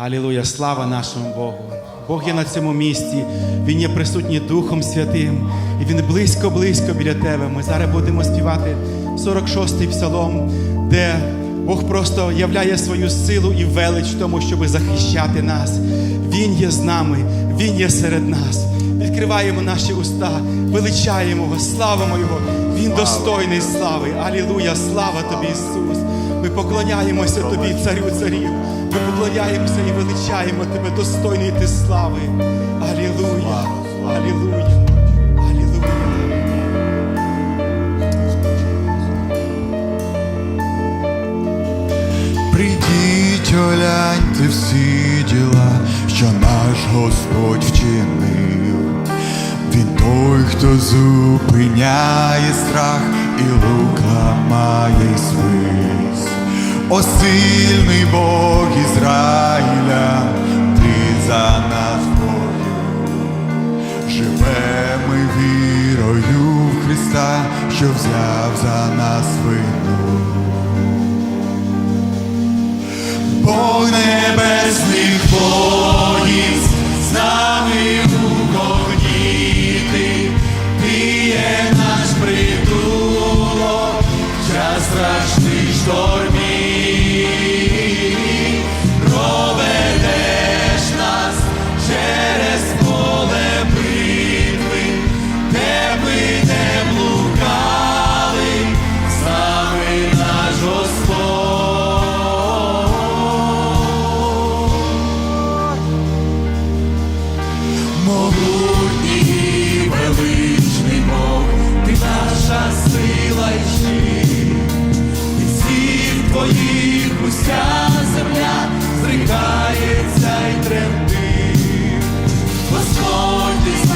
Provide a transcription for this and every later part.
Алілуя, слава нашому Богу. Бог є на цьому місці, Він є присутній Духом Святим, і Він близько-близько біля тебе. Ми зараз будемо співати 46-й псалом, де Бог просто являє свою силу і велич в тому, щоб захищати нас. Він є з нами, Він є серед нас. Відкриваємо наші уста, величаємо Його, славимо Його. Він достойний слави. Алілуя, слава тобі, Ісус. Ми поклоняємося тобі, царю царів. Ми поклоняємося і величаємо тебе, достойний ти слави. Алілуя, Алілуя. Прийдіть, огляньте всі діла, що наш Господь вчинив. Він той, хто зупиняє страх і лук ламає й свист. О сильний Бог Ізраїля, ти за нас бою. Живемо вірою в Христа, що взяв за нас вину. Бог небесних воїнств, твоїх уся земля зрикається й тремтить. Господь,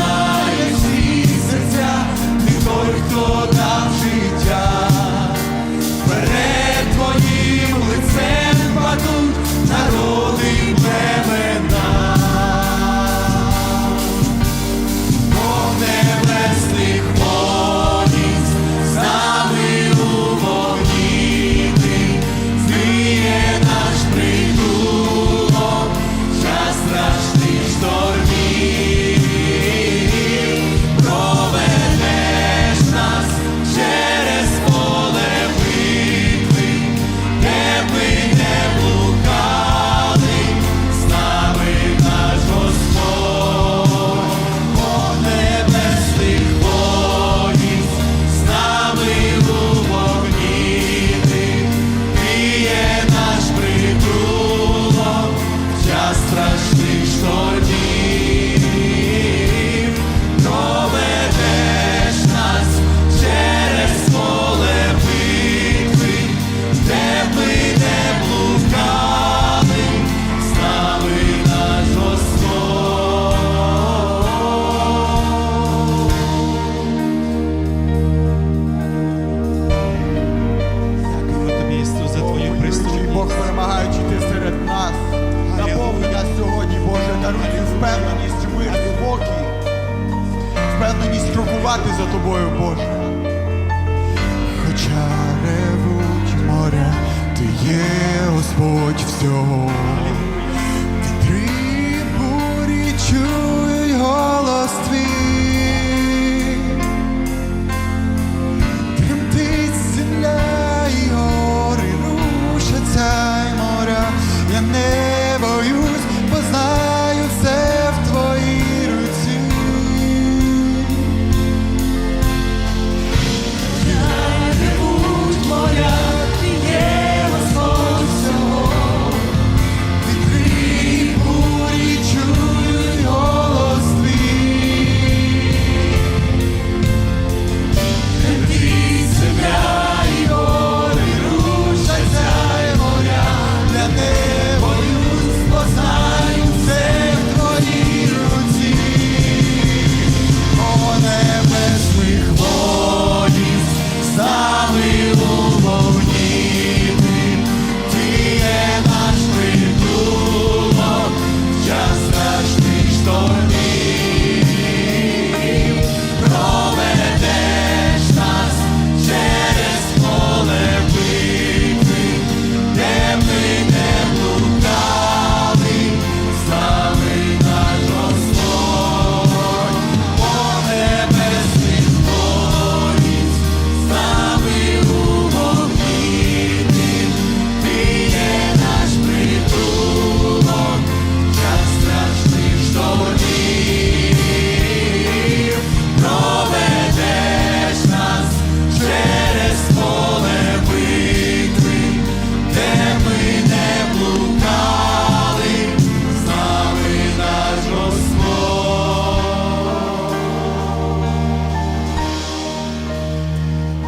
впевненість, мир, спокій. Впевненість крокувати за тобою, Боже. Хоча ревуть моря, ти є Господь всього.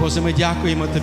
Боже, ми дякуємо Тобі.